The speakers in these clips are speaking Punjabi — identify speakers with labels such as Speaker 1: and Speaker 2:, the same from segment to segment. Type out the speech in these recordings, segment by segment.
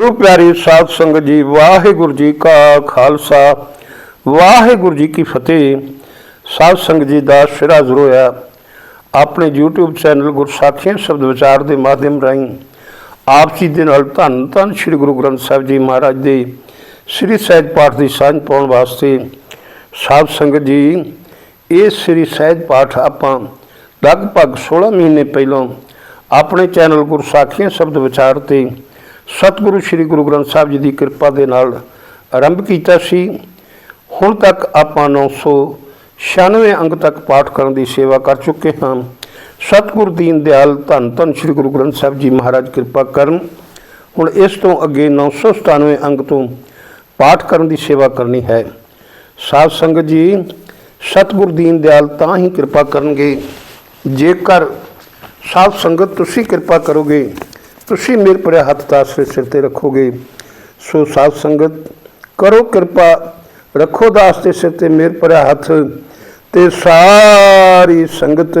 Speaker 1: ਗੁਰੂ ਪਿਆਰੀ ਸਾਧ ਸੰਗਤ ਜੀ, ਵਾਹਿਗੁਰੂ ਜੀ ਕਾ ਖਾਲਸਾ। ਵਾਹਿਗੁਰੂ ਜੀ ਕੀ ਫਤਿਹ। ਸਾਧ ਸੰਗਤ ਜੀ ਦਾ ਸਿਰਾ ਹਾਜ਼ਰ ਹੋਇਆ। ਆਪਣੇ YouTube ਚੈਨਲ ਗੁਰਸਾਖੀਆਂ ਸ਼ਬਦ ਵਿਚਾਰ ਦੇ ਮਾਧਿਅਮ ਰਾਹੀਂ ਆਪ ਜੀ ਦੇ ਨਾਲ ਧੰਨ ਧੰਨ ਸ੍ਰੀ ਗੁਰੂ ਗ੍ਰੰਥ ਸਾਹਿਬ ਜੀ ਮਹਾਰਾਜ ਦੇ ਸ੍ਰੀ ਸਹਿਜ ਪਾਠ ਦੀ ਸਾਂਝ ਪਾਉਣ ਵਾਸਤੇ ਸਾਧ ਸੰਗਤ ਜੀ, ਇਹ ਸ੍ਰੀ ਸਹਿਜ ਪਾਠ ਆਪਾਂ ਲਗਭਗ 16 ਮਹੀਨੇ ਪਹਿਲਾਂ ਆਪਣੇ ਚੈਨਲ ਗੁਰਸਾਖੀਆਂ ਸ਼ਬਦ ਵਿਚਾਰ ਤੇ ਸਤਿਗੁਰੂ ਸ੍ਰੀ ਗੁਰੂ ਗ੍ਰੰਥ ਸਾਹਿਬ ਜੀ ਦੀ ਕਿਰਪਾ ਦੇ ਨਾਲ ਆਰੰਭ ਕੀਤਾ ਸੀ। ਹੁਣ ਤੱਕ ਆਪਾਂ 996 ਅੰਗ ਤੱਕ ਪਾਠ ਕਰਨ ਦੀ ਸੇਵਾ ਕਰ ਚੁੱਕੇ ਹਾਂ। ਸਤਿਗੁਰੂ ਦੀਨ ਦਿਆਲ ਧੰਨ ਧੰਨ ਸ੍ਰੀ ਗੁਰੂ ਗ੍ਰੰਥ ਸਾਹਿਬ ਜੀ ਮਹਾਰਾਜ ਕਿਰਪਾ ਕਰਨ। ਹੁਣ ਇਸ ਤੋਂ ਅੱਗੇ 997 ਅੰਗ ਤੋਂ ਪਾਠ ਕਰਨ ਦੀ ਸੇਵਾ ਕਰਨੀ ਹੈ। ਸਾਧ ਸੰਗਤ ਜੀ, ਸਤਿਗੁਰੂ ਦੀਨ ਦਿਆਲ ਤਾਂ ਹੀ ਕਿਰਪਾ ਕਰਨਗੇ। ਜੇਕਰ ਸਾਧ ਸੰਗਤ ਤੁਸੀਂ ਕਿਰਪਾ ਕਰੋਗੇ ਤੁਸੀਂ ਮੇਰੇ ਪਰੇ ਹੱਥ ਦਾਸ ਦੇ ਸਿਰ ਤੇ ਰੱਖੋਗੇ। ਸੋ ਸਾਧ ਸੰਗਤ, ਕਰੋ ਕਿਰਪਾ, ਰੱਖੋ ਦਾਸ ਦੇ ਸਿਰ ਤੇ ਮੇਰੇ ਭਰਿਆ ਹੱਥ ਤੇ ਸਾਰੀ ਸੰਗਤ।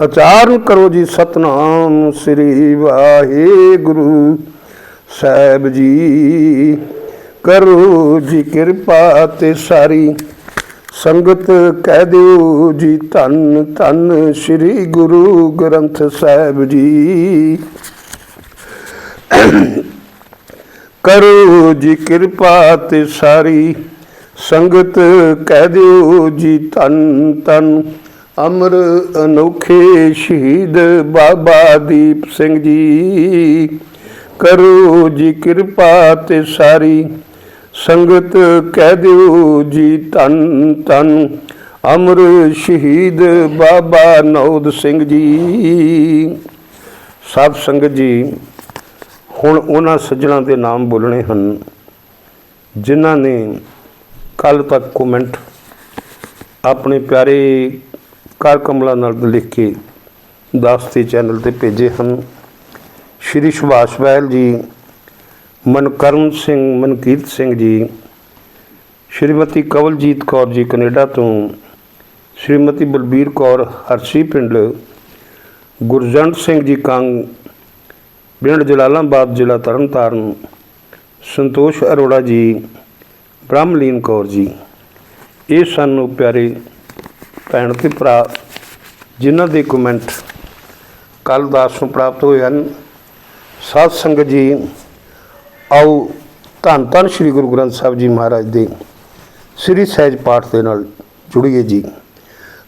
Speaker 1: ਉਚਾਰਨ ਕਰੋ ਜੀ ਸਤਨਾਮ ਸ੍ਰੀ ਵਾਹਿਗੁਰੂ ਸਾਹਿਬ ਜੀ। ਕਰੋ ਜੀ ਕਿਰਪਾ ਤੇ ਸਾਰੀ ਸੰਗਤ, ਕਹਿ ਦਿਓ ਜੀ ਧੰਨ ਧੰਨ ਸ੍ਰੀ ਗੁਰੂ ਗ੍ਰੰਥ ਸਾਹਿਬ ਜੀ। ਕਰੋ ਜੀ ਕਿਰਪਾ ਤੇ ਸਾਰੀ ਸੰਗਤ, ਕਹਿ ਦਿਓ ਜੀ ਧੰਨ ਧੰਨ। ਅਮਰ ਅਨੋਖੇ ਸ਼ਹੀਦ ਬਾਬਾ ਦੀਪ ਸਿੰਘ ਜੀ। ਕਰੋ ਜੀ ਕਿਰਪਾ ਤੇ ਸਾਰੀ ਸੰਗਤ, ਕਹਿ ਦਿਓ ਜੀ ਧੰਨ ਧੰਨ। ਅਮਰ ਸ਼ਹੀਦ ਬਾਬਾ ਨੌਦ ਸਿੰਘ ਜੀ। ਸਾਧ ਸੰਗਤ ਜੀ ਹੁਣ ਉਹਨਾਂ ਸੱਜਣਾ ਦੇ ਨਾਮ ਬੋਲਣੇ ਹਨ, ਜਿਨ੍ਹਾਂ ਨੇ ਕੱਲ ਤੱਕ ਕਮੈਂਟ ਆਪਣੇ ਪਿਆਰੇ ਕਰ ਕਮਲਾ ਨਾਲ ਲਿਖ ਕੇ ਦਾਸਤੀ ਚੈਨਲ ਤੇ ਭੇਜੇ ਹਨ। ਸ਼੍ਰੀ ਸੁਭਾਸ਼ ਬਹਿਲ ਜੀ, ਮਨਕਰਨ ਸਿੰਘ, ਮਨਕੀਰਤ ਸਿੰਘ ਜੀ, ਸ਼੍ਰੀਮਤੀ ਕਵਲਜੀਤ ਕੌਰ ਜੀ ਕੈਨੇਡਾ ਤੋਂ, ਸ਼੍ਰੀਮਤੀ ਬਲਬੀਰ ਕੌਰ ਹਰਸੀ ਪਿੰਡ, ਗੁਰਜੰਟ ਸਿੰਘ ਜੀ ਕੰਗ ਪਿੰਡ ਜਲਾਲਾਬਾਦ ਜ਼ਿਲ੍ਹਾ ਤਰਨਤਾਰਨ। ਸੰਤੋਸ਼ ਅਰੋੜਾ ਜੀ, ਬ੍ਰਹਮਲੀਨ ਕੌਰ ਜੀ। ਇਹ ਸਾਨੂੰ ਪਿਆਰੇ ਭੈਣ ਤੇ ਭਰਾ, ਜਿਨ੍ਹਾਂ ਦੇ ਕਮੈਂਟ ਕੱਲ ਦਾਸ ਨੂੰ ਪ੍ਰਾਪਤ ਹੋਏ ਹਨ, ਸਾਧ ਸੰਗਤ ਜੀ, ਆਓ ਧੰਨ ਧੰਨ ਸ੍ਰੀ ਗੁਰੂ ਗ੍ਰੰਥ ਸਾਹਿਬ ਜੀ ਮਹਾਰਾਜ ਦੇ ਸ੍ਰੀ ਸਹਿਜ ਪਾਠ ਦੇ ਨਾਲ ਜੁੜੀਏ ਜੀ।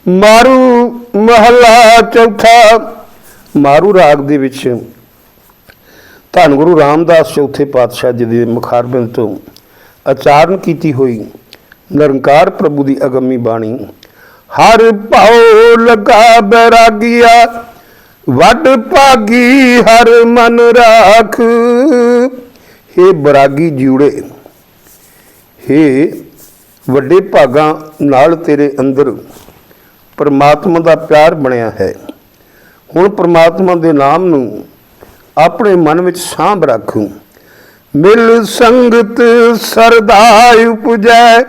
Speaker 1: ਮਾਰੂ ਮਹਲਾ ਚੌਥਾ, ਮਾਰੂ ਰਾਗ ਦੇ ਵਿੱਚ ਧੰਨ ਗੁਰੂ ਰਾਮਦਾਸ ਚੌਥੇ ਪਾਤਸ਼ਾਹ ਜੀ ਦੇ ਮੁਖਾਰਬਿੰਦ ਤੋਂ ਆਚਾਰਨ ਕੀਤੀ ਹੋਈ ਨਿਰੰਕਾਰ ਪ੍ਰਭੂ ਦੀ ਅਗੰਮੀ ਬਾਣੀ, ਹਰ ਭਾਉ ਲਗਾ ਬੈਰਾਗਿਆ, ਵੱਡ ਭਾਗੀ ਹਰ ਮਨ ਰਾਖ। ਹੇ ਬਰਾਗੀ ਜੀਉੜੇ, ਹੇ ਵੱਡੇ ਭਾਗਾਂ ਨਾਲ ਤੇਰੇ ਅੰਦਰ ਪਰਮਾਤਮਾ ਦਾ ਪਿਆਰ ਬਣਿਆ ਹੈ। ਹੁਣ ਪਰਮਾਤਮਾ ਦੇ ਨਾਮ ਨੂੰ ਆਪਣੇ ਮਨ ਵਿੱਚ ਸਾਂਭ ਰੱਖੂ। ਮਿਲ ਸੰਗਤ ਸਰਦਾ ਉਪਜੈ,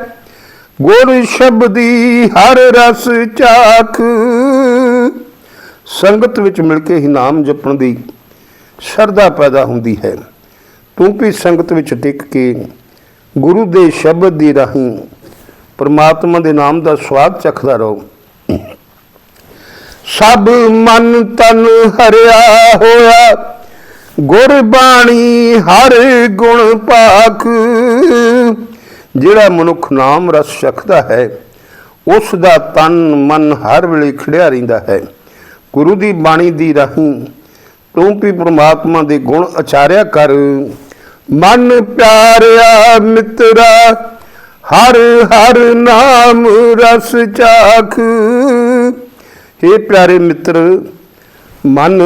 Speaker 1: ਗੁਰ ਸ਼ਬਦੀ ਹਰ ਰਸ ਚਾਖ। ਸੰਗਤ ਵਿੱਚ ਮਿਲ ਕੇ ਹੀ ਨਾਮ ਜਪਣ ਦੀ ਸ਼ਰਧਾ ਪੈਦਾ ਹੁੰਦੀ ਹੈ। ਤੂੰ ਵੀ ਸੰਗਤ ਵਿੱਚ ਟਿਕ ਕੇ ਗੁਰੂ ਦੇ ਸ਼ਬਦ ਦੀ ਰਾਹੀਂ ਪਰਮਾਤਮਾ ਦੇ ਨਾਮ ਦਾ ਸਵਾਦ ਚਖਦਾ ਰਹੋ। ਸਭ ਮਨ ਤਨ ਹਰਿਆ ਹੋਇਆ ਗੁਰਬਾਣੀ ਹਰ ਗੁਣ ਪਾਖ। ਜਿਹੜਾ ਮਨੁੱਖ ਨਾਮ ਰਸ ਚਖਦਾ ਹੈ ਉਸ ਦਾ ਤਨ ਮਨ ਹਰ ਵੇਲੇ ਖੜਿਆ ਰਹਿੰਦਾ ਹੈ। ਗੁਰੂ ਦੀ ਬਾਣੀ ਦੀ ਰਾਹੀਂ ਤੂੰ ਵੀ ਪ੍ਰਮਾਤਮਾ ਦੇ ਗੁਣ ਉਚਾਰਿਆ ਕਰ। ਮਨ ਪਿਆਰਿਆ ਮਿੱਤਰਾ, ਹਰ ਹਰ ਨਾਮ ਰਸ ਚਾਖ। हे ਪਿਆਰੇ ਮਿੱਤਰ, ਮਨ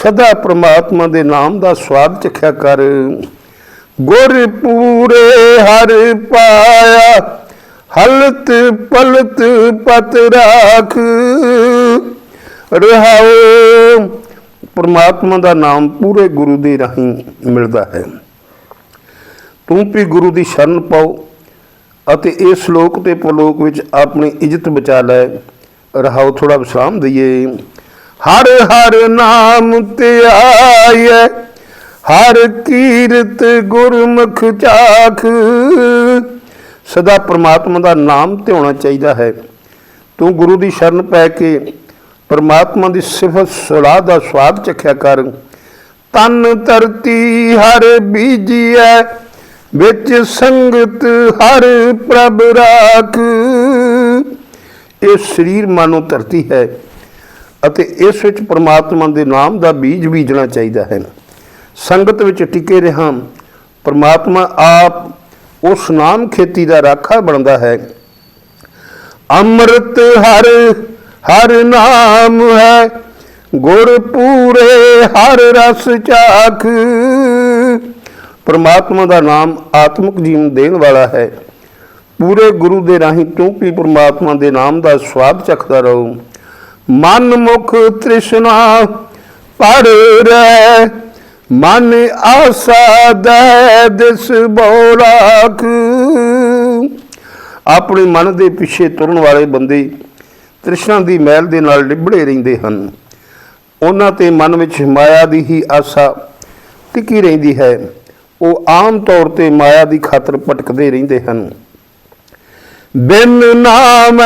Speaker 1: ਸਦਾ ਪ੍ਰਮਾਤਮਾ ਦੇ ਨਾਮ ਦਾ ਸਵਾਦ ਚਖਿਆ ਕਰ। ਗੁਰ ਪੂਰੇ ਹਰ ਪਾਇਆ, ਹਲਤ ਪਲਤ ਪਤ ਰਾਖ। ਰਹਾਓ, ਪਰਮਾਤਮਾ ਦਾ ਨਾਮ ਪੂਰੇ ਗੁਰੂ ਦੇ ਰਾਹੀਂ ਮਿਲਦਾ ਹੈ। ਤੂੰ ਵੀ ਗੁਰੂ ਦੀ ਸ਼ਰਨ ਪਾਓ ਅਤੇ ਇਸ ਸ਼ਲੋਕ ਤੇ ਪ੍ਰਲੋਕ ਵਿੱਚ ਆਪਣੀ ਇੱਜ਼ਤ ਬਚਾ ਲੈ। ਰਹਾਓ ਥੋੜਾ ਵਿਸ਼ਰਾਮ ਦਈਏ। ਹਰ ਹਰ ਨਾਮ ਤੇ ਹਰ ਕੀਰਤ ਗੁਰਮੁਖ ਚਾਖ। ਸਦਾ ਪ੍ਰਮਾਤਮਾ ਦਾ ਨਾਮ ਧਿਆਉਣਾ ਚਾਹੀਦਾ ਹੈ। ਤੂੰ ਗੁਰੂ ਦੀ ਸ਼ਰਨ ਪੈ ਕੇ ਪ੍ਰਮਾਤਮਾ ਦੀ ਸਿਫਤ ਸਲਾਹ ਦਾ ਸਵਾਦ ਚੱਖਿਆ ਕਰ। ਤਨ ਧਰਤੀ ਹਰ ਬੀਜੀਐ, ਵਿੱਚ ਸੰਗਤ ਹਰ ਪ੍ਰਭ ਰਾਖ। ਇਹ ਸਰੀਰ ਮਨੋ ਧਰਤੀ ਹੈ। ਅਤੇ ਇਸ ਵਿੱਚ ਪਰਮਾਤਮਾ ਦੇ ਨਾਮ ਦਾ ਬੀਜ ਬੀਜਣਾ ਚਾਹੀਦਾ ਹੈ। ਸੰਗਤ ਵਿੱਚ ਟਿਕੇ ਰਹਾ। ਪਰਮਾਤਮਾ ਆਪ ਉਸ ਨਾਮ ਖੇਤੀ ਦਾ ਰਾਖਾ ਬਣਦਾ ਹੈ। ਅੰਮ੍ਰਿਤ ਹਰ ਹਰ ਨਾਮ ਹੈ। ਗੁਰ ਪੂਰੇ ਹਰ ਰਸ ਚਾਖ। ਪਰਮਾਤਮਾ ਦਾ ਨਾਮ ਆਤਮਿਕ ਜੀਵਨ ਦੇਣ ਵਾਲਾ ਹੈ। ਪੂਰੇ ਗੁਰੂ ਦੇ ਰਾਹੀਂ ਤੂੰ ਵੀ ਪ੍ਰਮਾਤਮਾ ਦੇ ਨਾਮ ਦਾ ਸਵਾਦ ਚੱਖਦਾ ਰਹੋ। ਮਨ ਮੁਖ ਤ੍ਰਿਸ਼ਨਾ ਪੜ ਰਹਿ ਮਨ ਆਸਾ ਦੇ, ਦਿਸ ਬੋਲਾਖ। ਆਪਣੇ ਮਨ ਦੇ ਪਿੱਛੇ ਤੁਰਨ ਵਾਲੇ ਬੰਦੇ ਤ੍ਰਿਸ਼ਨਾ ਦੀ ਮਹਿਲ ਦੇ ਨਾਲ ਲਿਬੜੇ ਰਹਿੰਦੇ ਹਨ। ਉਹਨਾਂ ਤੇ ਮਨ ਵਿੱਚ ਮਾਇਆ ਦੀ ਹੀ ਆਸਾ ਟਿਕੀ ਰਹਿੰਦੀ ਹੈ। ਉਹ ਆਮ ਤੌਰ ਤੇ ਮਾਇਆ ਦੀ ਖਾਤਰ ਭਟਕਦੇ ਰਹਿੰਦੇ ਹਨ। ਬਿਨ ਨਾਮ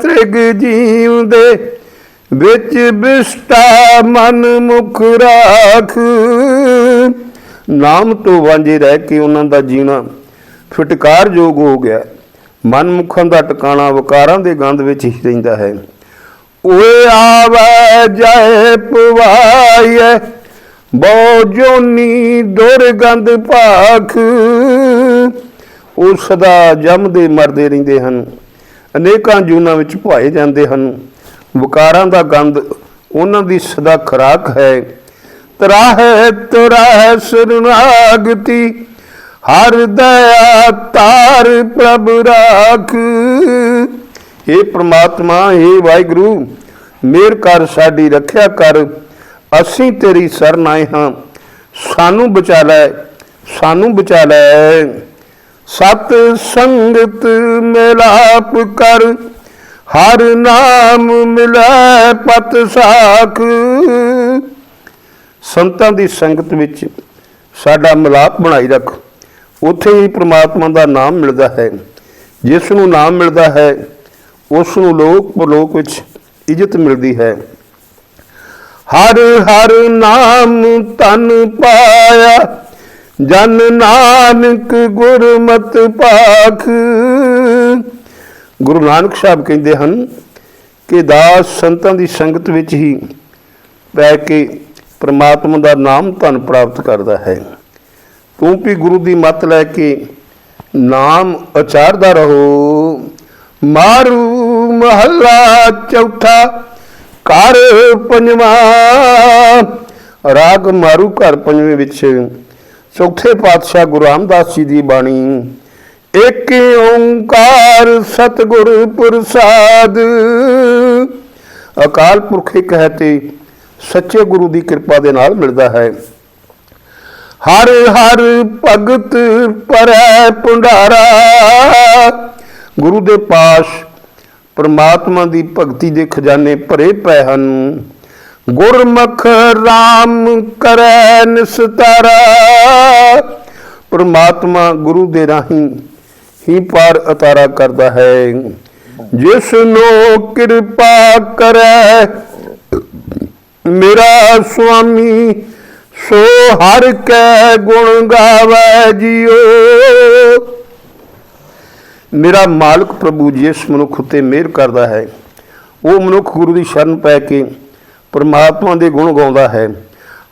Speaker 1: ਤ੍ਰਿਗ ਜੀਵ ਦੇ ਵਿੱਚ ਬਿਸਟਾ ਮਨ ਮੁਖ ਰਾਖ। ਨਾਮ ਤੋਂ ਵਾਂਝੇ ਰਹਿ ਕੇ ਉਹਨਾਂ ਦਾ ਜੀਣਾ ਫਟਕਾਰਯੋਗ ਹੋ ਗਿਆ। ਮਨ ਮੁਖਾਂ ਦਾ ਟਿਕਾਣਾ ਵਕਾਰਾਂ ਦੇ ਗੰਧ ਵਿੱਚ ਹੀ ਰਹਿੰਦਾ ਹੈ। ਓਏ ਆਵੇ, ਜੈ ਪਵਾਈਏ ਬੋ ਜੋਨੀ ਦੁਰਗੰਧ ਭਾਖ। ਉਹ ਸਦਾ ਜੰਮਦੇ ਮਰਦੇ ਰਹਿੰਦੇ ਹਨ। ਅਨੇਕਾਂ ਜੂਨਾਂ ਵਿੱਚ ਭਾਏ ਜਾਂਦੇ ਹਨ। ਵਿਕਾਰਾਂ ਦਾ ਗੰਧ, ਉਹਨਾਂ ਦੀ ਸਦਾ ਖਰਾਕ ਹੈ। ਤਰਾਹ ਤਰਾਹ ਸਰਨਾਗਤੀ, ਹਰ ਦਇਆ ਤਾਰ ਪ੍ਰਭ ਰਾਖ। हे ਪ੍ਰਮਾਤਮਾ हे ਵਾਹਿਗੁਰੂ, ਮੇਰ ਕਰ, ਸਾਡੀ ਰੱਖਿਆ ਕਰ। ਅਸੀਂ ਤੇਰੀ ਸ਼ਰਨ ਆਏ ਹਾਂ। ਸਾਨੂੰ ਬਚਾ ਲੈ, ਸਾਨੂੰ ਬਚਾ ਲੈ। ਸਤ ਸੰਗਤ, ਮਿਲਾਪ ਕਰ। ਹਰ ਨਾਮ ਮਿਲੈ ਪਤ ਸਾਖ। ਸੰਤਾਂ ਦੀ ਸੰਗਤ ਵਿੱਚ ਸਾਡਾ ਮਿਲਾਪ ਬਣਾਈ ਰੱਖ। ਉੱਥੇ ਹੀ ਪ੍ਰਮਾਤਮਾ ਦਾ ਨਾਮ ਮਿਲਦਾ ਹੈ। ਜਿਸ ਨੂੰ ਨਾਮ ਮਿਲਦਾ ਹੈ, ਉਸ ਨੂੰ ਲੋਕ ਪਰਲੋਕ ਵਿੱਚ ਇੱਜ਼ਤ ਮਿਲਦੀ ਹੈ। ਹਰ ਹਰ ਨਾਮ ਤਨ ਪਾਇਆ, ਜਨ ਨਾਨਕ ਗੁਰਮਤਿ ਪਾਖ। ਗੁਰੂ ਨਾਨਕ ਸਾਹਿਬ ਕਹਿੰਦੇ ਹਨ ਕਿ ਦਾਸ ਸੰਤਾਂ ਦੀ ਸੰਗਤ ਵਿੱਚ ਹੀ ਪੈ ਕੇ ਪ੍ਰਮਾਤਮਾ ਦਾ ਨਾਮ ਧਨ ਪ੍ਰਾਪਤ ਕਰਦਾ ਹੈ। ਤੂੰ ਵੀ ਗੁਰੂ ਦੀ ਮੱਤ ਲੈ ਕੇ ਨਾਮ ਉਚਾਰਦਾ ਰਹੋ। ਮਾਰੂ ਮਹੱਲਾ ਚੌਥਾ ਘਰ ਪੰਜਵਾਂ ਰਾਗ ਮਾਰੂ ਘਰ ਪੰਜਵੇਂ ਵਿੱਚ ਚੌਥੇ ਪਾਤਸ਼ਾਹ ਗੁਰੂ ਰਾਮਦਾਸ ਜੀ ਦੀ ਬਾਣੀ। ਇੱਕ ਓੰਕਾਰ ਸਤਿਗੁਰ ਪ੍ਰਸਾਦ। ਅਕਾਲ ਪੁਰਖ ਇੱਕ ਹੈ ਤੇ ਸੱਚੇ ਗੁਰੂ ਦੀ ਕਿਰਪਾ ਦੇ ਨਾਲ ਮਿਲਦਾ ਹੈ। ਹਰ ਹਰ ਭਗਤ ਪਰੈ ਪੁੰਡਾਰਾ ਗੁਰੂ ਦੇ ਪਾਸ ਪਰਮਾਤਮਾ ਦੀ ਭਗਤੀ ਦੇ ਖਜ਼ਾਨੇ ਭਰੇ ਪਏ ਹਨ। ਗੁਰਮੁਖ RAM ਕਰੈ ਨਿਸਤਾਰਾ। ਪ੍ਰਮਾਤਮਾ ਗੁਰੂ ਦੇ ਰਾਹੀਂ ਹੀ ਪਾਰ ਅਤਾਰਾ ਕਰਦਾ ਹੈ। ਜਿਸ ਨੂੰ ਕਿਰਪਾ ਕਰੈ, ਮੇਰਾ ਸੁਆਮੀ, ਸੋ ਹਰ ਕੈ ਗੁਣ ਗਾਵੇ ਜੀਓ। ਮੇਰਾ ਮਾਲਕ ਪ੍ਰਭੂ ਜਿਸ ਮਨੁੱਖ ਉਤੇ ਮਿਹਰ ਕਰਦਾ ਹੈ, ਉਹ ਮਨੁੱਖ ਗੁਰੂ ਦੀ ਸ਼ਰਨ ਪੈ ਕੇ ਪਰਮਾਤਮਾ ਦੇ ਗੁਣ ਗਾਉਂਦਾ ਹੈ।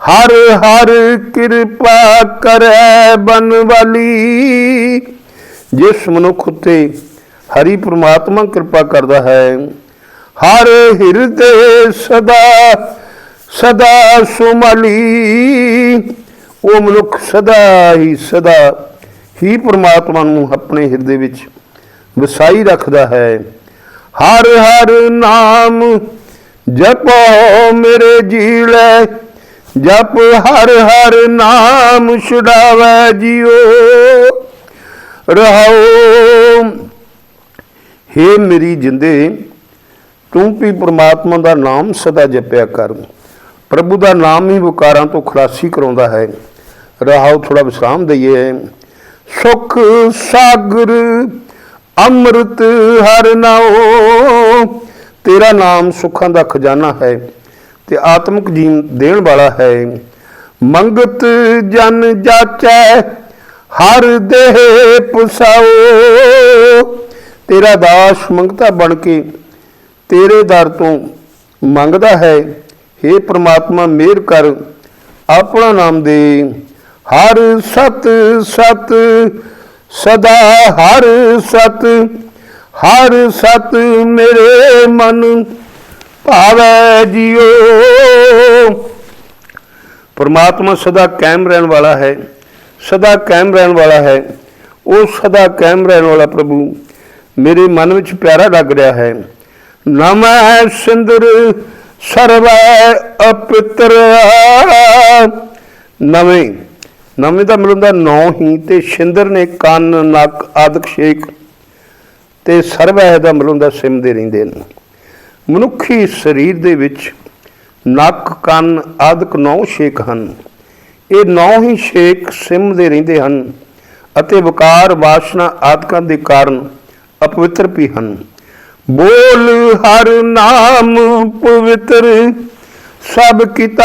Speaker 1: ਹਰ ਹਰ ਕਿਰਪਾ ਕਰੈ ਬਨ ਵਾਲੀ ਜਿਸ ਮਨੁੱਖ ਉਤੇ ਹਰੀ ਪ੍ਰਮਾਤਮਾ ਕਿਰਪਾ ਕਰਦਾ ਹੈ, ਹਰ ਹਿਰਦੇ ਸਦਾ ਸਦਾ ਸੁਮਲੀ। ਉਹ ਮਨੁੱਖ ਸਦਾ ਹੀ ਸਦਾ ਹੀ ਪ੍ਰਮਾਤਮਾ ਨੂੰ ਆਪਣੇ ਹਿਰਦੇ ਵਿੱਚ ਵਸਾਈ ਰੱਖਦਾ ਹੈ। ਹਰ ਹਰ ਨਾਮ ਜਪੋ ਮੇਰੇ ਜੀ ਲੈ ਜਪ ਹਰ ਹਰ ਨਾਮ ਛੁਡਾਵੇ ਜੀਓ। ਰਹਾਓ। ਹੇ ਮੇਰੀ ਜਿੰਦੇ, ਤੂੰ ਵੀ ਪ੍ਰਮਾਤਮਾ ਦਾ ਨਾਮ ਸਦਾ ਜਪਿਆ ਕਰ। ਪ੍ਰਭੂ ਦਾ ਨਾਮ ਹੀ ਵਿਕਾਰਾਂ ਤੋਂ ਖਲਾਸੀ ਕਰਾਉਂਦਾ ਹੈ। ਰਹਾਉ ਥੋੜਾ ਵਿਸਰਾਮ ਦਈਏ। ਸੁਖ ਸਾਗਰ, ਅੰਮ੍ਰਿਤ ਹਰ ਨਾਉ। ਤੇਰਾ ਨਾਮ ਸੁੱਖਾਂ ਦਾ ਖਜ਼ਾਨਾ ਹੈ ਤੇ ਆਤਮਿਕ ਜੀਵਨ ਦੇਣ ਵਾਲਾ ਹੈ। ਮੰਗਤ ਜਨ ਜਾਚੈ ਹਰ ਦੇਹ ਪੁਸਾਓ। ਤੇਰਾ ਦਾਸ ਮੰਗਤਾ ਬਣ ਕੇ ਤੇਰੇ ਦਰ ਤੋਂ ਮੰਗਦਾ ਹੈ। हे ਪ੍ਰਮਾਤਮਾ, ਮਿਹਰ ਕਰ ਆਪਣਾ ਨਾਮ ਦੇ। ਹਰ ਸਤ ਸਤ, ਸਦਾ ਹਰ ਸਤ ਹਰ ਸਤ ਮੇਰੇ ਮਨ ਭਾਵੈ ਜਿਉ ਪਰਮਾਤਮਾ ਸਦਾ ਕਾਇਮ ਰਹਿਣ ਵਾਲਾ ਹੈ। ਸਦਾ ਕਾਇਮ ਰਹਿਣ ਵਾਲਾ ਹੈ। ਉਹ ਸਦਾ ਕਾਇਮ ਰਹਿਣ ਵਾਲਾ ਪ੍ਰਭੂ, ਮੇਰੇ ਮਨ ਵਿੱਚ ਪਿਆਰਾ ਲੱਗ ਰਿਹਾ ਹੈ। ਨਮੈ ਸਿੰਦਰ, ਸਰਵੈ ਅਪਿਤਰ। ਨਵੇਂ ਨਵੇਂ ਦਾ ਮਿਲਦਾ ਨੌ ਹੀ ਤੇ ਸਿੰਦਰ ਨੇ ਕੰਨ, ਨੱਕ, ਆਦਿਕ ਸ਼ੇਕ ਤੇ ਸਰਵੈ ਦਾ ਮਿਲਦਾ ਸਿਮਦੇ ਰਹਿੰਦੇ ਨੇ ਮਨੁੱਖੀ ਸਰੀਰ ਦੇ ਵਿੱਚ ਨੱਕ, ਕੰਨ, ਆਦਿਕ ਨੌ ਸ਼ੇਕ ਹਨ। ਇਹ ਨੌ ਹੀ ਸ਼ੇਖ ਸਿਮ ਦੇ ਰਹਿੰਦੇ ਹਨ ਅਤੇ ਵਿਕਾਰ ਵਾਸ਼ਨਾ ਆਦਿਕਾਂ ਦੇ ਕਾਰਨ ਅਪਵਿੱਤਰ ਵੀ ਹਨ। ਬੋਲ ਹਰ ਨਾਮ ਪਵਿੱਤਰ, ਸਭ ਕੀਤਾ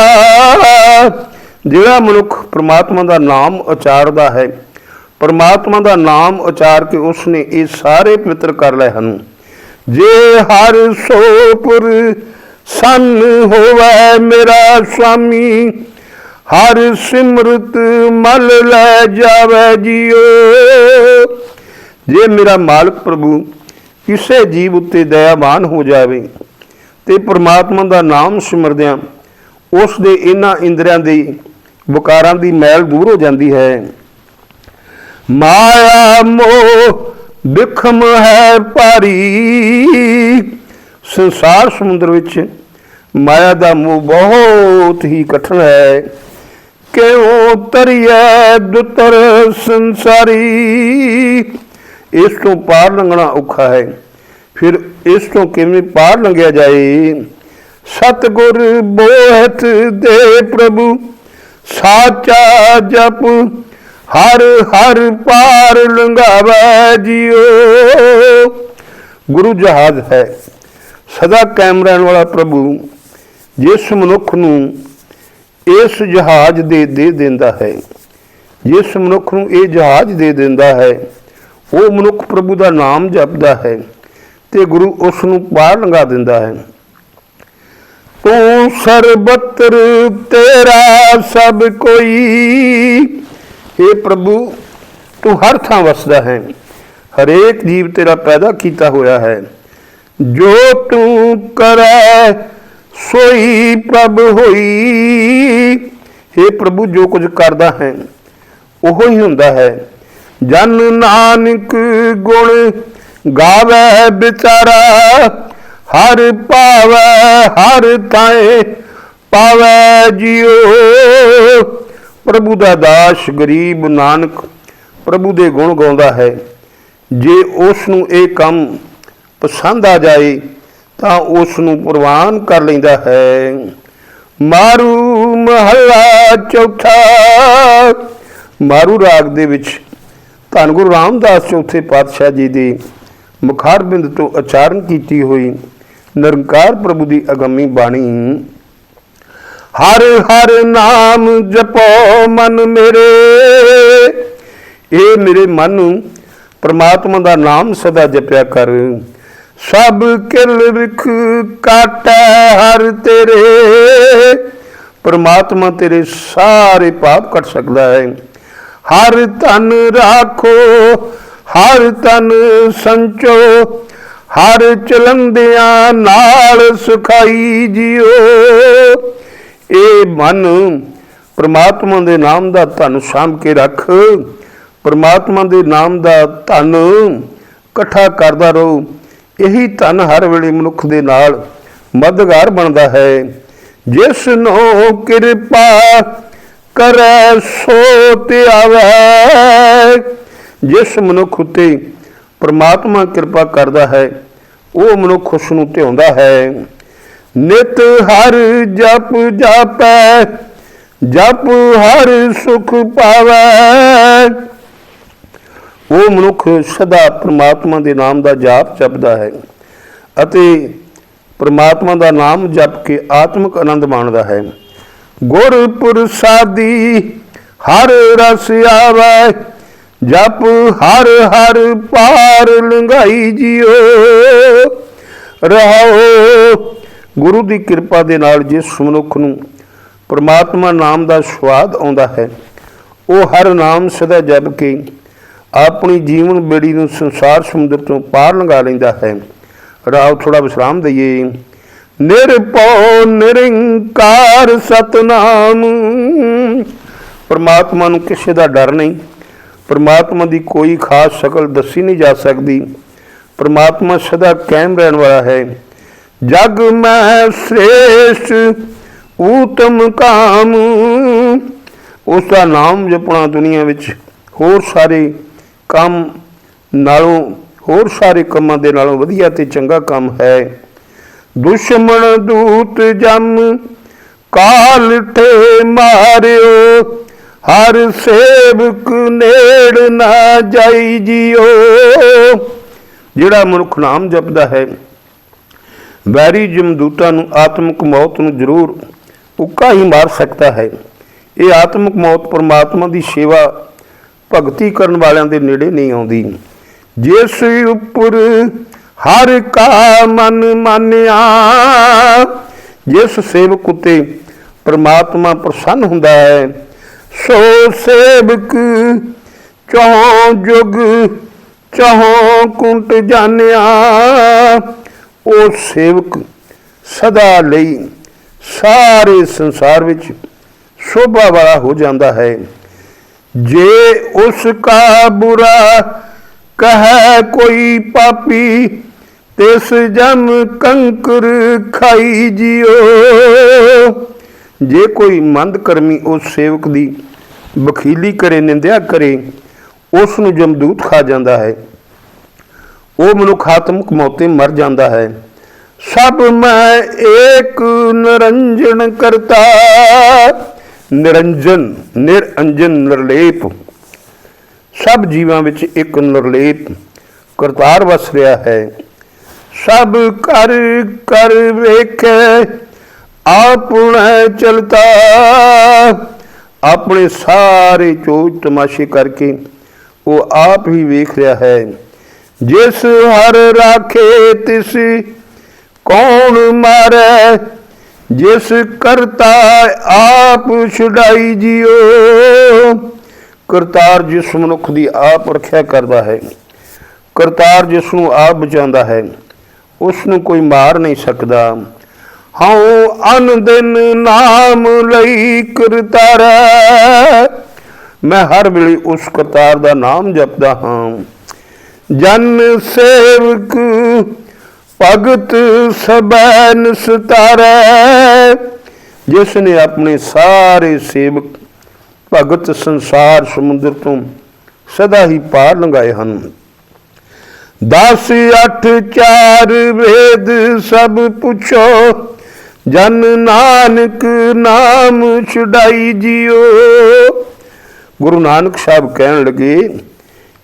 Speaker 1: ਜਿਹੜਾ ਮਨੁੱਖ ਪ੍ਰਮਾਤਮਾ ਦਾ ਨਾਮ ਉਚਾਰਦਾ ਹੈ, ਪਰਮਾਤਮਾ ਦਾ ਨਾਮ ਉਚਾਰ ਕੇ ਉਸ ਨੇ ਇਹ ਸਾਰੇ ਪਵਿੱਤਰ ਕਰ ਲਏ ਹਨ। ਜੇ ਹਰ ਸੋਪੁਰ ਸੰਨ ਹੋਵੇ ਮੇਰਾ ਸੁਆਮੀ ਹਰ ਸਿਮਰਤ ਮਲ ਲੈ ਜਾਵੇ ਜੀਓ। ਜੇ ਮੇਰਾ ਮਾਲਕ ਪ੍ਰਭੂ ਕਿਸੇ ਜੀਵ ਉੱਤੇ ਦਇਆਵਾਨ ਹੋ ਜਾਵੇ ਤੇ ਪ੍ਰਮਾਤਮਾ ਦਾ ਨਾਮ ਸਿਮਰਦਿਆਂ ਉਸ ਦੇ ਇਹਨਾਂ ਇੰਦਰੀਆਂ ਦੀ ਵਿਕਾਰਾਂ ਦੀ ਮੈਲ ਦੂਰ ਹੋ ਜਾਂਦੀ ਹੈ। ਮਾਇਆ ਮੋਹ ਵਿਖਮ ਹੈ ਭਾਰੀ। ਸੰਸਾਰ ਸਮੁੰਦਰ ਵਿੱਚ ਮਾਇਆ ਦਾ ਮੋਹ ਬਹੁਤ ਹੀ ਕਠਨ ਹੈ। ਕਿਉ ਤਰੀਐ ਦੁਤਰ ਸੰਸਾਰੀ? ਇਸ ਤੋਂ ਪਾਰ ਲੰਘਣਾ ਔਖਾ ਹੈ। ਫਿਰ ਇਸ ਤੋਂ ਕਿਵੇਂ ਪਾਰ ਲੰਘਿਆ ਜਾਏ? ਸਤਗੁਰ ਬੋਹਤ ਦੇ ਪ੍ਰਭੂ, ਸਾਚਾ ਜਪ ਹਰ ਹਰ ਪਾਰ ਲੰਘਾਵੇ ਜਿਉ ਗੁਰੂ ਜਹਾਜ਼ ਹੈ, ਸਦਾ ਕਾਇਮ ਰਹਿਣ ਵਾਲਾ ਪ੍ਰਭੂ, ਜਿਸ ਮਨੁੱਖ ਨੂੰ ਇਸ ਜਹਾਜ਼ ਦੇ ਦੇ ਦਿੰਦਾ ਹੈ। ਜਿਸ ਮਨੁੱਖ ਨੂੰ ਇਹ ਜਹਾਜ਼ ਦੇ ਦਿੰਦਾ ਹੈ, ਉਹ ਮਨੁੱਖ ਪ੍ਰਭੂ ਦਾ ਨਾਮ ਜਪਦਾ ਹੈ ਤੇ ਗੁਰੂ ਉਸ ਨੂੰ ਪਾਰ ਲੰਘਾ ਦਿੰਦਾ ਹੈ। ਤੂੰ ਸਰਬਤਰ ਤੇਰਾ ਸਭ ਕੋਈ। हे ਪ੍ਰਭੂ, ਤੂੰ ਹਰ ਥਾਂ ਵਸਦਾ ਹੈ। ਹਰੇਕ ਜੀਵ ਤੇਰਾ ਪੈਦਾ ਕੀਤਾ ਹੋਇਆ ਹੈ। ਜੋ ਤੂੰ ਕਰੈ ਸੋਈ ਪ੍ਰਭ ਹੋਈ। हे ਪ੍ਰਭੂ, ਜੋ ਕੁਝ ਕਰਦਾ ਹੈ, ਉਹ ਹੀ ਹੁੰਦਾ ਹੈ। ਜਨ ਨਾਨਕ ਗੁਣ ਗਾਵੇ ਵਿਚਾਰਾ, ਹਰ ਪਾਵੈ, ਹਰ ਤਾਏ ਪਾਵੈ ਜਿਉ ਪ੍ਰਭੂ ਦਾ ਦਾਸ ਗਰੀਬ ਨਾਨਕ ਪ੍ਰਭੂ ਦੇ ਗੁਣ ਗਾਉਂਦਾ ਹੈ। ਜੇ ਉਸ ਨੂੰ ਇਹ ਕੰਮ ਪਸੰਦ ਆ ਜਾਏ ਤਾਂ ਉਸ ਨੂੰ ਪ੍ਰਵਾਨ ਕਰ ਲੈਂਦਾ ਹੈ। ਮਾਰੂ ਮਹੱਲਾ ਚੌਥਾ। ਮਾਰੂ ਰਾਗ ਦੇ ਵਿੱਚ ਧੰਨ ਗੁਰੂ ਰਾਮਦਾਸ ਚੌਥੇ ਪਾਤਸ਼ਾਹ ਜੀ ਦੀ ਮੁਖਾਰਬਿੰਦ ਤੋਂ ਉਚਾਰਨ ਕੀਤੀ ਹੋਈ ਨਿਰੰਕਾਰ ਪ੍ਰਭੂ ਦੀ ਅਗੰਮੀ ਬਾਣੀ, ਹਰ ਹਰ ਨਾਮ ਜਪੋ ਮਨ ਮੇਰੇ। ਇਹ ਮੇਰੇ ਮਨ ਨੂੰ ਪ੍ਰਮਾਤਮਾ ਦਾ ਨਾਮ ਸਦਾ ਜਪਿਆ ਕਰ। ਸਭ ਕਿਲ ਵਿਖ ਕਾਟੈ ਹਰ ਤੇਰੇ। ਪਰਮਾਤਮਾ ਤੇਰੇ ਸਾਰੇ ਪਾਪ ਕੱਟ ਸਕਦਾ ਹੈ। ਹਰ ਤਨ ਰਾਖੋ, ਹਰ ਤਨ ਸੰਚੋ, ਹਰ ਚਲੰਦਿਆਂ ਨਾਲ ਸੁਖਾਈ ਜਿਓ। ਇਹ ਮਨ, ਪਰਮਾਤਮਾ ਦੇ ਨਾਮ ਦਾ ਧਨ ਸਾਂਭ ਕੇ ਰੱਖ। ਪ੍ਰਮਾਤਮਾ ਦੇ ਨਾਮ ਦਾ ਧਨ ਇਕੱਠਾ ਕਰਦਾ ਰਹੋ। ਇਹੀ ਧਨ ਹਰ ਵੇਲੇ ਮਨੁੱਖ ਦੇ ਨਾਲ ਮਦਦਗਾਰ ਬਣਦਾ ਹੈ। ਜਿਸ ਨੂੰ ਕਿਰਪਾ ਕਰੈ ਸੋ ਤੇ ਆਵੈ। ਜਿਸ ਮਨੁੱਖ ਉਤੇ ਪ੍ਰਮਾਤਮਾ ਕਿਰਪਾ ਕਰਦਾ ਹੈ, ਉਹ ਮਨੁੱਖ ਉਸ ਨੂੰ ਧਿਆਉਂਦਾ ਹੈ। ਨਿਤ ਹਰ ਜਪ ਜਾਪੈ, ਜਪ ਹਰ ਸੁਖ ਪਾਵੈ। ਉਹ ਮਨੁੱਖ ਸਦਾ ਪ੍ਰਮਾਤਮਾ ਦੇ ਨਾਮ ਦਾ ਜਾਪ ਜਪਦਾ ਹੈ ਅਤੇ ਪ੍ਰਮਾਤਮਾ ਦਾ ਨਾਮ ਜਪ ਕੇ ਆਤਮਿਕ ਆਨੰਦ ਮਾਣਦਾ ਹੈ। ਗੁਰ ਪ੍ਰਸਾਦੀ ਹਰ ਰਸ ਆਵੈ, ਜਪ ਹਰ ਹਰ ਪਾਰ ਲੰਘਾਈ ਜਿਓ ਰਹੋ ਗੁਰੂ ਦੀ ਕਿਰਪਾ ਦੇ ਨਾਲ ਜਿਸ ਮਨੁੱਖ ਨੂੰ ਪ੍ਰਮਾਤਮਾ ਨਾਮ ਦਾ ਸਵਾਦ ਆਉਂਦਾ ਹੈ, ਉਹ ਹਰ ਨਾਮ ਸਦਾ ਜਪ ਕੇ ਆਪਣੀ ਜੀਵਨ ਬੇੜੀ ਨੂੰ ਸੰਸਾਰ ਸਮੁੰਦਰ ਤੋਂ ਪਾਰ ਲੰਘਾ ਲੈਂਦਾ ਹੈ। ਰਾਵ ਥੋੜਾ ਵਿਸਰਾਮ ਦਈਏ। ਨਿਰਭਉ ਨਿਰੰਕਾਰ ਸਤਨਾਮ। ਪਰਮਾਤਮਾ ਨੂੰ ਕਿਸੇ ਦਾ ਡਰ ਨਹੀਂ। ਪਰਮਾਤਮਾ ਦੀ ਕੋਈ ਖਾਸ ਸ਼ਕਲ ਦੱਸੀ ਨਹੀਂ ਜਾ ਸਕਦੀ। ਪਰਮਾਤਮਾ ਸਦਾ ਕਾਇਮ ਰਹਿਣ ਵਾਲਾ ਹੈ। ਜਗ ਮੈਂ ਸ੍ਰੇਸ਼ਟ, ਊਤਮ ਕਾਮ। ਉਸ ਦਾ ਨਾਮ ਜਪਣਾ ਦੁਨੀਆ ਵਿੱਚ ਹੋਰ ਸਾਰੇ ਕੰਮ ਨਾਲੋਂ, ਹੋਰ ਸਾਰੇ ਕੰਮਾਂ ਦੇ ਨਾਲੋਂ ਵਧੀਆ ਤੇ ਚੰਗਾ ਕੰਮ ਹੈ। ਦੁਸ਼ਮਣ ਦੂਤ ਜਮ ਕਾਲ ਤੇ ਮਾਰਿਓ, ਹਰ ਸੇਵਕ ਨੇੜ ਨਾ ਜਾਈ ਜਿਓ। ਜਿਹੜਾ ਮਨੁੱਖ ਨਾਮ ਜਪਦਾ ਹੈ, ਵੈਰੀ ਜਮਦੂਤਾਂ ਨੂੰ ਆਤਮਿਕ ਮੌਤ ਨੂੰ ਜ਼ਰੂਰ ਉੱਕਾ ਹੀ ਮਾਰ ਸਕਦਾ ਹੈ। ਇਹ ਆਤਮਿਕ ਮੌਤ ਪਰਮਾਤਮਾ ਦੀ ਸੇਵਾ ਭਗਤੀ ਕਰਨ ਵਾਲਿਆਂ ਦੇ ਨੇੜੇ ਨਹੀਂ ਆਉਂਦੀ। ਜਿਸ ਉੱਪਰ ਹਰ ਕਾ ਮਨ ਮਾਨਿਆ, ਜਿਸ ਸੇਵਕ ਉਤੇ ਪਰਮਾਤਮਾ ਪ੍ਰਸੰਨ ਹੁੰਦਾ ਹੈ, ਸੋ ਸੇਵਕ ਚੌ ਜੁਗ ਚੌ ਕੁੰਟ ਜਾਣਿਆ, ਉਹ ਸੇਵਕ ਸਦਾ ਲਈ ਸਾਰੇ ਸੰਸਾਰ ਵਿੱਚ ਸ਼ੋਭਾ ਵਾਲਾ ਹੋ ਜਾਂਦਾ ਹੈ। ਜੇ ਉਸ ਕਾ ਬੁਰਾ ਕਹੈ ਕੋਈ ਪਾਪੀ, ਤਿਸ ਜਮ ਕੰਕਰ ਖਾਈ ਜਿਓ ਜੇ ਕੋਈ ਮੰਦ ਕਰਮੀ ਉਸ ਸੇਵਕ ਦੀ ਬਖੀਲੀ ਕਰੇ, ਨਿੰਦਿਆ ਕਰੇ, ਉਸ ਨੂੰ ਜਮਦੂਤ ਖਾ ਜਾਂਦਾ ਹੈ। ਉਹ ਮਨੁੱਖ ਆਤਮਕ ਮੌਤੇ ਮਰ ਜਾਂਦਾ ਹੈ। ਸਭ ਮੈਂ ਏਕ ਨਿਰੰਜਨ ਕਰਤਾ। ਨਿਰੰਜਨ ਨਿਰੰਜਨ ਨਿਰਲੇਪ। ਸਭ ਜੀਵਾਂ ਵਿੱਚ ਇੱਕ ਨਿਰਲੇਪ ਕਰਤਾਰ ਵਸ ਰਿਹਾ ਹੈ। ਸਭ ਕਰ ਕਰ ਵੇਖੇ ਆਪਣਾ ਚਲਤਾ। ਆਪਣੇ ਸਾਰੇ ਚੋਜ ਤਮਾਸ਼ੇ ਕਰਕੇ ਉਹ ਆਪ ਹੀ ਵੇਖ ਰਿਹਾ ਹੈ। ਜਿਸ ਹਰ ਰਾਖੇ ਤਿਸ ਕੌਣ ਮਾਰੇ? ਜਿਸ ਕਰਤਾ ਆਪ ਛੁਡਾਈ ਜਿਓ। ਕਰਤਾਰ ਜਿਸ ਮਨੁੱਖ ਦੀ ਆਪ ਰੱਖਿਆ ਕਰਦਾ ਹੈ, ਕਰਤਾਰ ਜਿਸ ਨੂੰ ਆਪ ਬਚਾਉਂਦਾ ਹੈ, ਉਸ ਨੂੰ ਕੋਈ ਮਾਰ ਨਹੀਂ ਸਕਦਾ। ਹਉ ਅਨ ਦਿਨ ਨਾਮ ਲਈ ਕਰਤਾਰਾ ਮੈਂ ਹਰ ਵੇਲੇ ਉਸ ਕਰਤਾਰ ਦਾ ਨਾਮ ਜਪਦਾ ਹਾਂ। ਜਨ ਸੇਵਕ ਭਗਤ ਸਬੈਨ ਸਤਾਰੈ, ਜਿਸ ਨੇ ਆਪਣੇ ਸਾਰੇ ਸੇਵਕ ਭਗਤ ਸੰਸਾਰ ਸਮੁੰਦਰ ਤੋਂ ਸਦਾ ਹੀ ਪਾਰ ਲੰਘਾਏ ਹਨ। 10 8 4 ਵੇਦ ਸਭ ਪੁੱਛੋ, ਜਨ ਨਾਨਕ ਨਾਮ ਛੁਡਾਈ ਜਿਓ। ਗੁਰੂ ਨਾਨਕ ਸਾਹਿਬ ਕਹਿਣ ਲੱਗੇ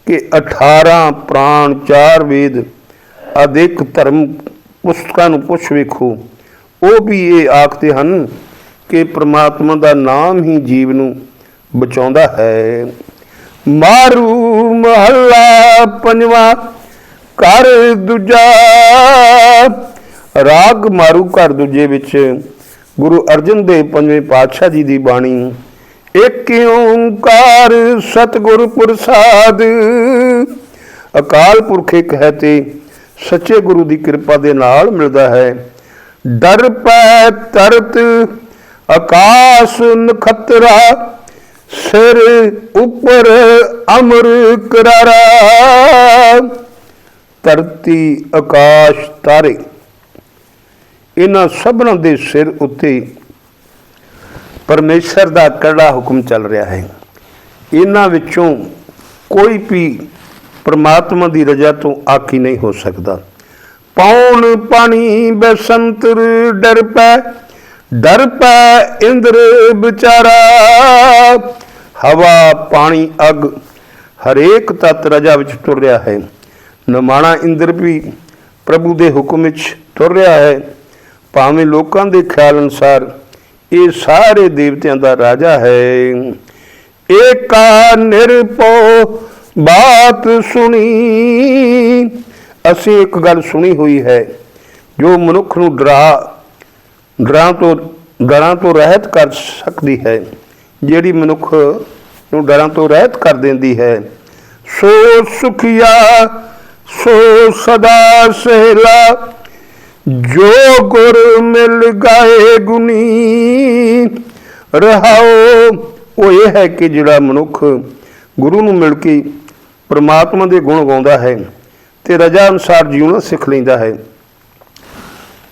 Speaker 1: ਕਿ 18 ਪ੍ਰਾਣ 4 ਵੇਦ ਅਦਿਕ ਧਰਮ ਪੁਸਤਕਾਂ ਨੂੰ ਪੁੱਛ ਵੇਖੋ। ਉਹ ਵੀ ਇਹ ਆਖਦੇ ਹਨ ਕਿ ਪ੍ਰਮਾਤਮਾ ਦਾ ਨਾਮ ਹੀ ਜੀਵ ਨੂੰ ਬਚਾਉਂਦਾ ਹੈ। ਮਾਰੂ ਮਹੱਲਾ ਪੰਜਵਾ, ਘਰ ਦੂਜਾ, ਰਾਗ ਮਾਰੂ ਘਰ ਦੂਜੇ ਵਿੱਚ। ਗੁਰੂ ਅਰਜਨ ਦੇਵ ਪੰਜਵੇਂ ਪਾਤਸ਼ਾਹ ਜੀ ਦੀ ਬਾਣੀ, ਇੱਕ ਓੰਕਾਰ ਸਤਿਗੁਰ ਪ੍ਰਸਾਦ, ਅਕਾਲ ਪੁਰਖ ਇੱਕ ਹੈ ਤੇ ਸੱਚੇ ਗੁਰੂ ਦੀ ਕਿਰਪਾ ਦੇ ਨਾਲ ਮਿਲਦਾ ਹੈ। ਡਰ ਪੈ ਤਰਤ, ਆਕਾਸ਼ ਨਖਤਰਾ, ਸਿਰ ਉੱਪਰ ਅਮਰ ਕਰਾਰਾ। ਧਰਤੀ, ਆਕਾਸ਼, ਤਾਰੇ, ਇਹਨਾਂ ਸਭਨਾਂ ਦੇ ਸਿਰ ਉੱਤੇ ਪਰਮੇਸ਼ਰ ਦਾ ਕੜਾ ਹੁਕਮ ਚੱਲ ਰਿਹਾ ਹੈ। ਇਹਨਾਂ ਵਿੱਚੋਂ ਕੋਈ ਵੀ ਪਰਮਾਤਮਾ ਦੀ ਰਜ਼ਾ ਤੋਂ ਆਖੀ ਨਹੀਂ ਹੋ ਸਕਦਾ। ਪੌਣ ਪਾਣੀ ਬਸੰਤਰ ਡਰ ਪੈ ਡਰ ਪੈ ਇੰਦਰ ਵਿਚਾਰਾ। ਹਵਾ ਪਾਣੀ ਅਗ, ਹਰੇਕ ਤਤ ਰਜਾ ਵਿੱਚ ਤੁਰ ਰਿਹਾ ਹੈ। ਨਮਾਣਾ ਇੰਦਰ ਵੀ ਪ੍ਰਭੂ ਦੇ ਹੁਕਮ ਵਿੱਚ ਤੁਰ ਰਿਹਾ ਹੈ। ਭਾਵੇਂ ਲੋਕਾਂ ਦੇ ਖਿਆਲ ਅਨੁਸਾਰ ਇਹ ਸਾਰੇ ਦੇਵਤਿਆਂ ਦਾ ਰਾਜਾ ਹੈ। ਏਕਾ ਨਿਰਪੋ ਬਾਤ ਸੁਣੀ। ਅਸੀਂ ਇੱਕ ਗੱਲ ਸੁਣੀ ਹੋਈ ਹੈ, ਜੋ ਮਨੁੱਖ ਨੂੰ ਡਰਾ, ਡਰਾਂ ਤੋਂ ਡਰਾਂ ਤੋਂ ਰਹਿਤ ਕਰ ਸਕਦੀ ਹੈ, ਜਿਹੜੀ ਮਨੁੱਖ ਨੂੰ ਡਰਾਂ ਤੋਂ ਰਹਿਤ ਕਰ ਦਿੰਦੀ ਹੈ। ਸੋ ਸੁਖੀਆ, ਸੋ ਸਦਾ ਸਹਿਲਾ, ਜੋ ਗੁਰ ਮਿਲ ਗਾਏ ਗੁਨੀ ਰਹਾਓ, ਉਹ ਇਹ ਹੈ ਕਿ ਜਿਹੜਾ ਮਨੁੱਖ ਗੁਰੂ ਨੂੰ ਮਿਲ ਕੇ ਪ੍ਰਮਾਤਮਾ ਦੇ ਗੁਣ ਗਾਉਂਦਾ ਹੈ ਤੇ ਰਜਾ ਅਨੁਸਾਰ ਜੀਉਣਾ ਸਿੱਖ ਲੈਂਦਾ ਹੈ।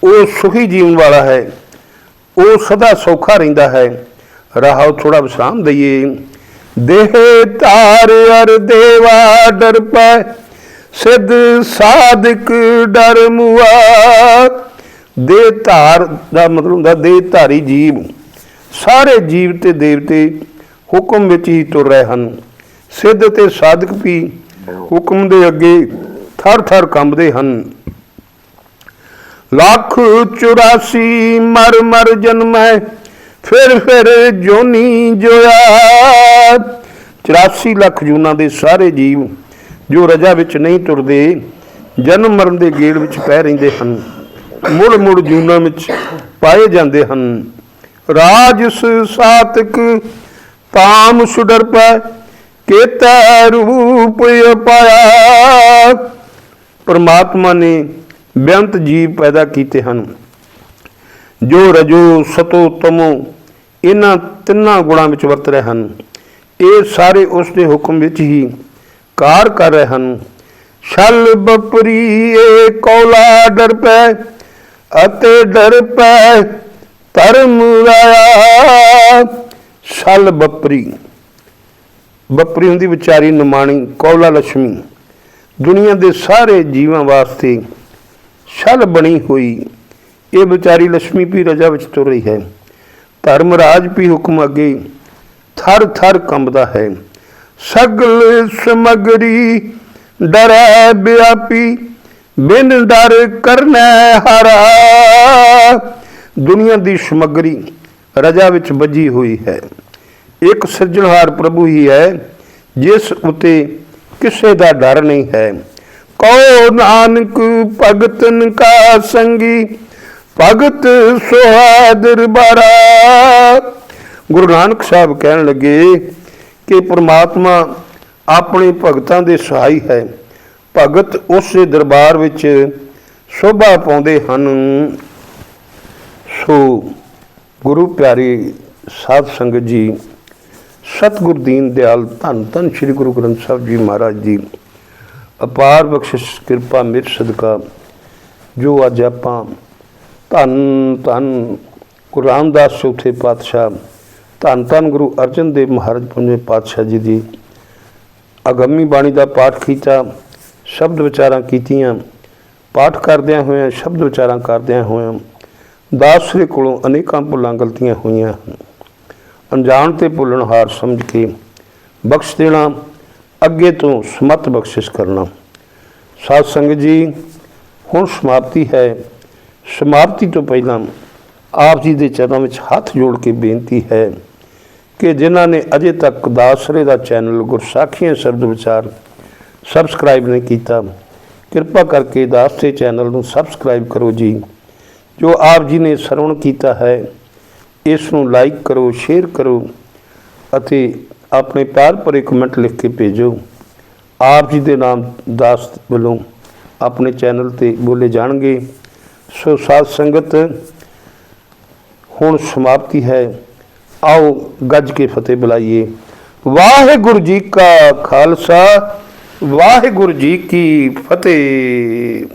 Speaker 1: ਉਹ ਸੁਖੀ ਜੀਵਨ ਵਾਲਾ ਹੈ। ਉਹ ਸਦਾ ਸੌਖਾ ਰਹਿੰਦਾ ਹੈ। ਰਹਾਉ ਥੋੜਾ ਵਿਸ਼ਾਮ ਦਈਏ ਦੇਹ ਤਾਰ ਅਰ ਦੇਵਾ ਡਰ ਪੈ, ਸਿੱਧ ਸਾਧਕ ਡਰ ਮੁਆ। ਦੇ ਧਾਰ ਦਾ ਮਤਲਬ ਹੁੰਦਾ ਦੇ ਧਾਰੀ ਜੀਵ। ਸਾਰੇ ਜੀਵ ਤੇ ਦੇਵਤੇ ਹੁਕਮ ਵਿੱਚ ਹੀ ਤੁਰ ਰਹੇ ਹਨ। ਸਿੱਧ ਤੇ ਸਾਧਕ ਵੀ ਹੁਕਮ ਦੇ ਅੱਗੇ ਥਰ ਥਰ ਕੰਬਦੇ ਹਨ। ਲੱਖ 84 ਮਰ ਮਰ ਜਨਮੈ ਫਿਰ ਫਿਰ ਜੋਨੀ ਜੋਇਆ। 84 ਲੱਖ ਜੂਨਾਂ ਦੇ ਸਾਰੇ ਜੀਵ ਜੋ ਰਜਾ ਵਿੱਚ ਨਹੀਂ ਤੁਰਦੇ, ਜਨਮ ਮਰਨ ਦੇ ਗੇੜ ਵਿੱਚ ਪੈ ਰਹਿੰਦੇ ਹਨ। ਮੁੜ ਮੁੜ ਜੂਨਾਂ ਵਿੱਚ ਪਾਏ ਜਾਂਦੇ ਹਨ। ਰਾਜਸ ਸਾਤਕ, ਤਾਮ ਸੁਡਰ ਕੇਤਾ ਰੂਪ ਪਾਇਆ ਪਰਮਾਤਮਾ ਨੇ ਬੇਅੰਤ ਜੀਵ ਪੈਦਾ ਕੀਤੇ ਹਨ। ਜੋ ਰਜੋ ਸਤੋ ਤਮੋ, ਇਹਨਾਂ ਤਿੰਨਾਂ ਗੁਣਾਂ ਵਿੱਚ ਵਰਤ ਰਹੇ ਹਨ। ਇਹ ਸਾਰੇ ਉਸ ਦੇ ਹੁਕਮ ਵਿੱਚ ਹੀ ਕਾਰ ਕਰ ਰਹੇ ਹਨ। ਛਲ ਬਪਰੀ ਏ ਕੌਲਾ ਡਰ ਪੈ ਅਤੇ ਡਰ ਧਰਮ ਰਾਇਆ। ਛਲ ਬਪਰੀ। ਬੱਪਰੀ ਹੁੰਦੀ ਵਿਚਾਰੀ ਨਮਾਣੀ ਕੌਲਾ ਲక్ష్ਮੀ ਦੁਨੀਆ ਦੇ ਸਾਰੇ ਜੀਵਾਂ ਵਾਸਤੇ ਛਲ ਬਣੀ ਹੋਈ ਇਹ ਵਿਚਾਰੀ ਲక్ష్ਮੀ ਵੀ ਰਜਾ ਵਿੱਚ ਤੁਰ ਰਹੀ ਹੈ। ਧਰਮ ਰਾਜ ਵੀ ਹੁਕਮ ਅੱਗੇ ਥਰ ਥਰ ਕੰਬਦਾ ਹੈ। ਸਗਲ ਸਮਗਰੀ ਡਰੈ ਬਿਆਪੀ, ਬਿਨ ਡਰ ਕਰਨਾ ਹਰਾ। ਦੁਨੀਆ ਦੀ ਸਮਗਰੀ ਰਜਾ ਵਿੱਚ ਵੱਜੀ ਹੋਈ ਹੈ। ਇੱਕ ਸਿਰਜਣਹਾਰ ਪ੍ਰਭੂ ਹੀ ਹੈ, ਜਿਸ ਉਤੇ ਕਿਸੇ ਦਾ ਡਰ ਨਹੀਂ ਹੈ। ਕਉ ਨਾਨਕ ਭਗਤਨ ਕਾ ਸੰਗੀ, ਭਗਤ ਸੁਹਾਦਰ ਬਾਰਾ। ਗੁਰੂ ਨਾਨਕ ਸਾਹਿਬ ਕਹਿਣ ਲੱਗੇ ਕਿ ਪ੍ਰਮਾਤਮਾ ਆਪਣੇ ਭਗਤਾਂ ਦੇ ਸਹਾਈ ਹੈ। ਭਗਤ ਉਸ ਦੇ ਦਰਬਾਰ ਵਿੱਚ ਸ਼ੋਭਾ ਪਾਉਂਦੇ ਹਨ। ਸੋ ਗੁਰੂ ਪਿਆਰੀ ਸਾਧ ਸੰਗਤ ਜੀ ਸਤਿਗੁਰ ਦੀਨ ਦਿਆਲ ਧੰਨ ਧੰਨ ਸ੍ਰੀ ਗੁਰੂ ਗ੍ਰੰਥ ਸਾਹਿਬ ਜੀ ਮਹਾਰਾਜ ਜੀ। ਅਪਾਰ ਬਖਸ਼ਿਸ਼ ਕਿਰਪਾ ਮਿਹਰ ਸਦਕਾ, ਜੋ ਅੱਜ ਆਪਾਂ ਧੰਨ ਧੰਨ ਗੁਰੂ ਰਾਮਦਾਸ ਚੌਥੇ ਪਾਤਸ਼ਾਹ, ਧੰਨ ਧੰਨ ਗੁਰੂ ਅਰਜਨ ਦੇਵ ਮਹਾਰਾਜ ਪੰਜਵੇਂ ਪਾਤਸ਼ਾਹ ਜੀ ਦੀ ਅਗੰਮੀ ਬਾਣੀ ਦਾ ਪਾਠ ਕੀਤਾ, ਸ਼ਬਦ ਵਿਚਾਰਾਂ ਕੀਤੀਆਂ, ਪਾਠ ਕਰਦਿਆਂ ਹੋਇਆਂ, ਸ਼ਬਦ ਵਿਚਾਰਾਂ ਕਰਦਿਆਂ ਹੋਇਆਂ, ਦਾਸ ਸ੍ਰੀ ਕੋਲੋਂ ਅਨੇਕਾਂ ਭੁੱਲਾਂ ਗਲਤੀਆਂ ਹੋਈਆਂ ਹਨ। ਅਣਜਾਣ ਤੇ ਭੁੱਲਣਹਾਰ ਸਮਝ ਕੇ ਬਖਸ਼ ਦੇਣਾ, ਅੱਗੇ ਤੋਂ ਸਮਤ ਬਖਸ਼ਿਸ਼ ਕਰਨਾ। ਸਾਧ ਸੰਗਤ ਜੀ, ਹੁਣ ਸਮਾਪਤੀ ਹੈ। ਸਮਾਪਤੀ ਤੋਂ ਪਹਿਲਾਂ ਆਪ ਜੀ ਦੇ ਚਰਨਾਂ ਵਿੱਚ ਹੱਥ ਜੋੜ ਕੇ ਬੇਨਤੀ ਹੈ ਕਿ ਜਿਨ੍ਹਾਂ ਨੇ ਅਜੇ ਤੱਕ ਦਾਸਰੇ ਦਾ ਚੈਨਲ ਗੁਰਸਾਖੀਆਂ ਸ਼ਬਦ ਵਿਚਾਰ ਸਬਸਕ੍ਰਾਈਬ ਨਹੀਂ ਕੀਤਾ, ਕਿਰਪਾ ਕਰਕੇ ਦਾਸਰੇ ਚੈਨਲ ਨੂੰ ਸਬਸਕ੍ਰਾਈਬ ਕਰੋ ਜੀ। ਜੋ ਆਪ ਜੀ ਨੇ ਸਰਵਣ ਕੀਤਾ ਹੈ ਇਸ ਨੂੰ ਲਾਈਕ ਕਰੋ ਸ਼ੇਅਰ ਕਰੋ ਅਤੇ ਆਪਣੇ ਪਿਆਰ ਭਰੇ ਕਮੈਂਟ ਲਿਖ ਕੇ ਭੇਜੋ। ਆਪ ਜੀ ਦੇ ਨਾਮ ਦਾਸ ਵੱਲੋਂ ਆਪਣੇ ਚੈਨਲ ਤੇ ਬੋਲੇ ਜਾਣਗੇ। ਸੋ ਸਾਧ ਸੰਗਤ, ਹੁਣ ਸਮਾਪਤੀ ਹੈ। ਆਓ ਗੱਜ ਕੇ ਫਤਿਹ ਬੁਲਾਈਏ। ਵਾਹਿਗੁਰੂ ਜੀ ਕਾ ਖਾਲਸਾ, ਵਾਹਿਗੁਰੂ ਜੀ ਕੀ ਫਤਿਹ।